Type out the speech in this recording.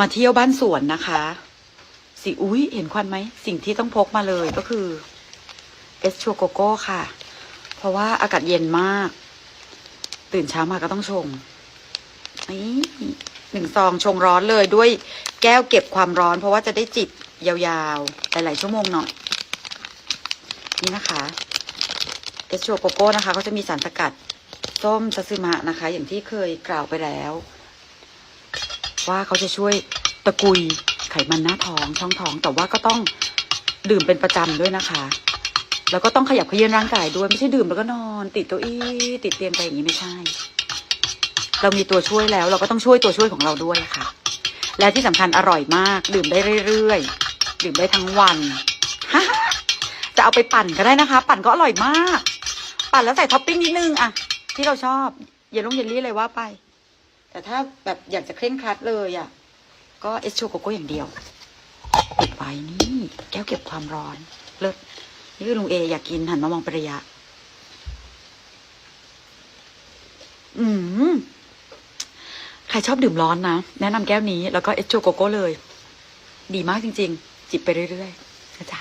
มาเที่ยวบ้านสวนนะคะสิอุ้ยเห็นควันไหม สิ่งที่ต้องพกมาเลยก็คือเอสชัวโกโก้ค่ะ เพราะว่าอากาศเย็นมาก ตื่นเช้ามาก็ต้องชงนี่หนึ่งซองชงร้อนเลยด้วยแก้วเก็บความร้อน เพราะว่าจะได้จิบยาวๆ หลายๆชั่วโมงหน่อย นี่นะคะเอสชัวโกโก้นะคะเขาจะมีสารสกัดส้มซาซึมะนะคะ อย่างที่เคยกล่าวไปแล้ว ว่าเขาจะช่วยตะกุยไขมันหน้าท้องช่องท้อง แต่ว่าก็ต้องดื่มเป็นประจำด้วยนะคะ แล้วก็ต้องขยับเขยื้อนร่างกายด้วยไม่ใช่ดื่มแล้วก็นอน ติดเก้าอี้ติดเตียงไปอย่างนี้ไม่ใช่ เรามีตัวช่วยแล้ว เราก็ต้องช่วยตัวช่วยของเราด้วยค่ะ และที่สำคัญอร่อยมาก ดื่มได้เรื่อยๆดื่มได้ทั้งวันจะเอาไปปั่นก็ได้นะคะ ปั่นก็อร่อยมาก ปั่นแล้วใส่ท็อปปิ้งนิดนึงอะที่เราชอบเยลลงเยลลี่เลยว่าไป แต่ถ้าแบบอยากจะเคร่งครัดเลยอะก็เอสโชโกโก้อย่างเดียวปิดไว้นี่แก้วเก็บความร้อนเลิศนี่คือลุงเอ อยากกินหันมามองประยะ อืมใครชอบดื่มร้อนนะ แนะนำแก้วนี้แล้วก็เอสโชโกโก้เลย ดีมากจริง ๆ จิบไปเรื่อยๆนะจ๊ะ